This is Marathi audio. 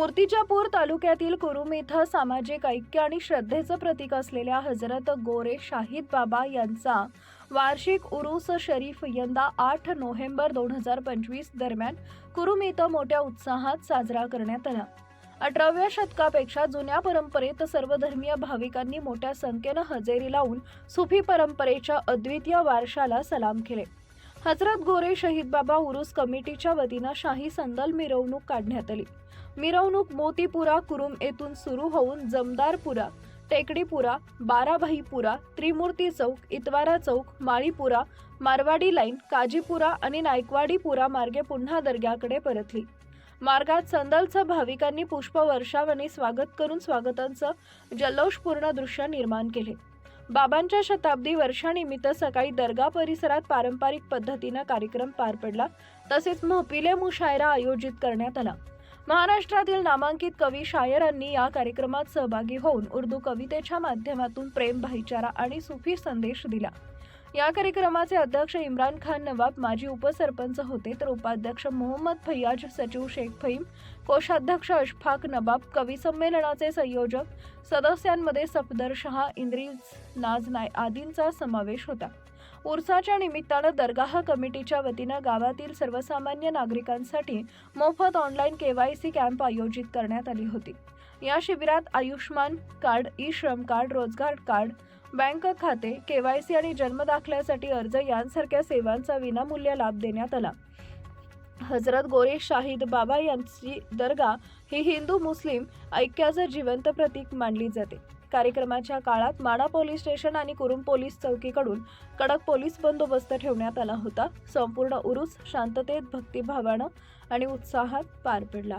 मूर्तिजापूर तालुक्यातील कुरुम इथं सामाजिक ऐक्य आणि श्रद्धेचं प्रतीक असलेल्या हजरत गोरे शाहिद बाबा यांचा वार्षिक उरूस शरीफ यंदा आठ नोव्हेंबर दोन हजार पंचवीस दरम्यान कुरुम इथं मोठ्या उत्साहात साजरा करण्यात आला. अठराव्या शतकापेक्षा जुन्या परंपरेत सर्वधर्मीय भाविकांनी मोठ्या संख्येनं हजेरी लावून सुफी परंपरेच्या अद्वितीय वारशाला सलाम केले. हजरत गोरे शहीद बाबा उरूस कमिटीच्या वतीनं शाही संदल मिरवणूक काढण्यात आली. मिरवणूक मोतीपुरा कुरुम येथून सुरू होऊन जमदारपुरा टेकडीपुरा बाराभाईपुरा त्रिमूर्ती चौक इतवारा चौक माळीपुरा मारवाडी लाईन काजीपुरा आणि नायकवाडीपुरा मार्गे पुन्हा दर्ग्याकडे परतली. मार्गात संदलचं भाविकांनी पुष्पवर्षाव स्वागत करून स्वागतांचं जल्लोषपूर्ण दृश्य निर्माण केले. बाबांच्या शताब्दी वर्षानिमित्त सकाळी दर्गा परिसरात पारंपरिक पद्धतीनं कार्यक्रम पार पडला. तसेच महपिले मुशायरा आयोजित करण्यात आला. महाराष्ट्रातील नामांकित कवी शायरांनी या कार्यक्रमात सहभागी होऊन उर्दू कवितेच्या माध्यमातून प्रेम भाईचारा आणि सुफी संदेश दिला. या कार्यक्रमाचे अध्यक्ष इम्रान खान नवाब माजी उपसरपंच होते तर उपाध्यक्ष मोहम्मद फैयाज सचिव शेख फहीम कोषाध्यक्ष अशफाक नवाब कवी संमेलनाचे संयोजक सदस्यांमध्ये सफदर शहा इंद्रिज नाज नाय आदींचा समावेश होता. उर्साच्या निमित्तानं दरगाह कमिटीच्या वतीनं गावातील सर्वसामान्य नागरिकांसाठी मोफत ऑनलाईन केवायसी कॅम्प आयोजित करण्यात आली होती. या शिबिरात Ayushman card e Shram card रोजगार कार्ड बँक खाते केवायसी आणि जन्मदाखल्यासाठी अर्ज यांसारख्या सेवांचा विनामूल्य लाभ देण्यात आला. हजरत गोरे शाहिद बाबा यांची दर्गा ही हिंदू मुस्लिम ऐक्याचं जिवंत प्रतीक मानली जाते. कार्यक्रमाच्या काळात माडा पोलीस स्टेशन आणि कुरुम पोलीस चौकीकडून कडक पोलीस बंदोबस्त ठेवण्यात आला होता. संपूर्ण उरूस शांततेत भक्तिभावानं आणि उत्साहात पार पडला.